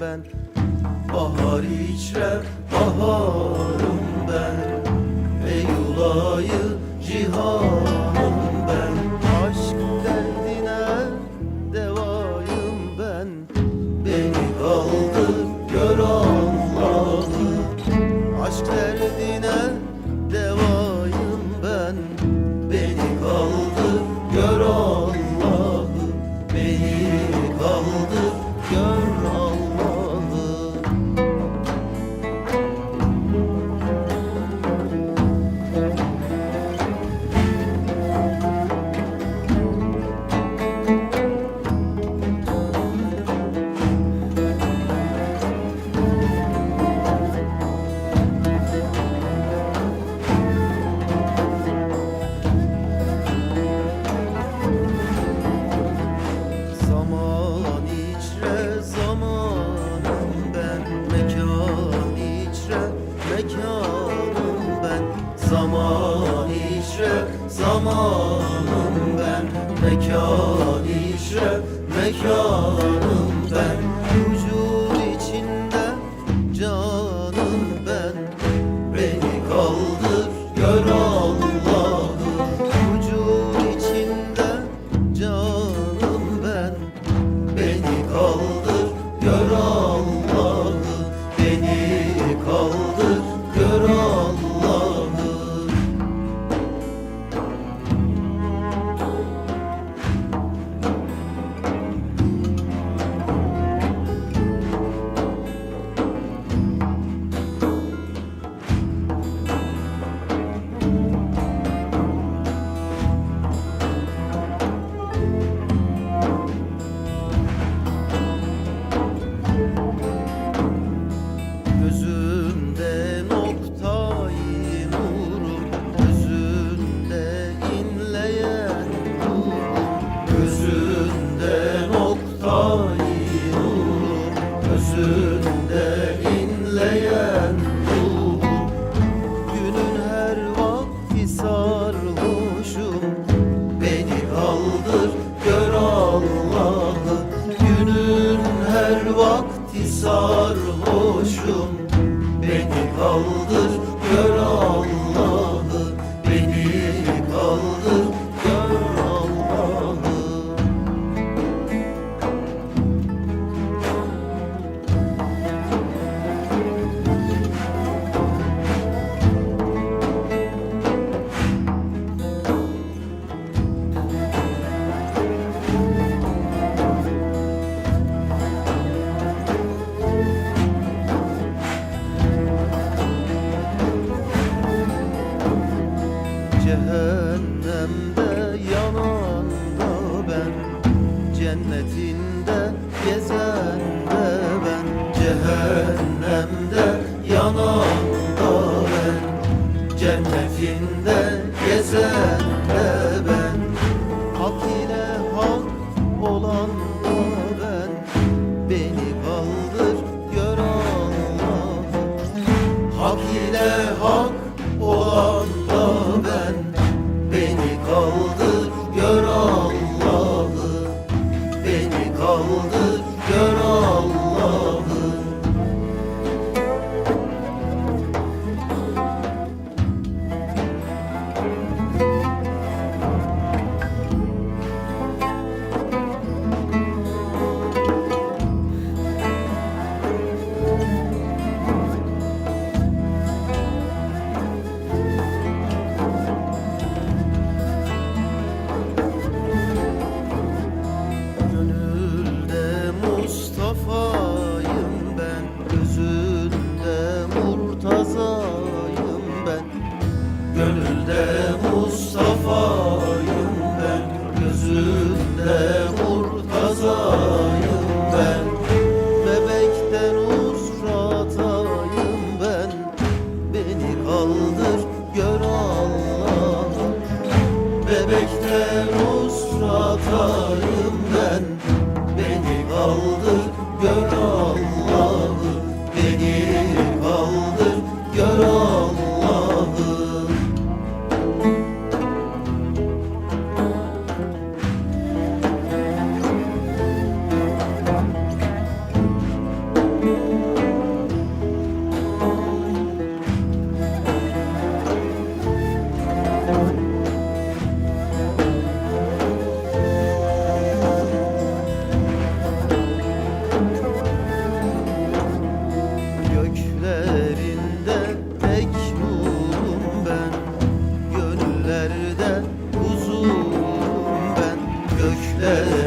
ben. Bahar içrem baharım ben. Ey ulayı cihanım. sarhoşum. Beni kaldır Cennetinde gezen de ben Cehennemde yanan da ben. Cennetinde gezen de gözünde ortazayım ben. Bebekten usratayım ben. Beni kaldır gör Allah'ım. Bebekten usratayım ben. Beni kaldır 对，对，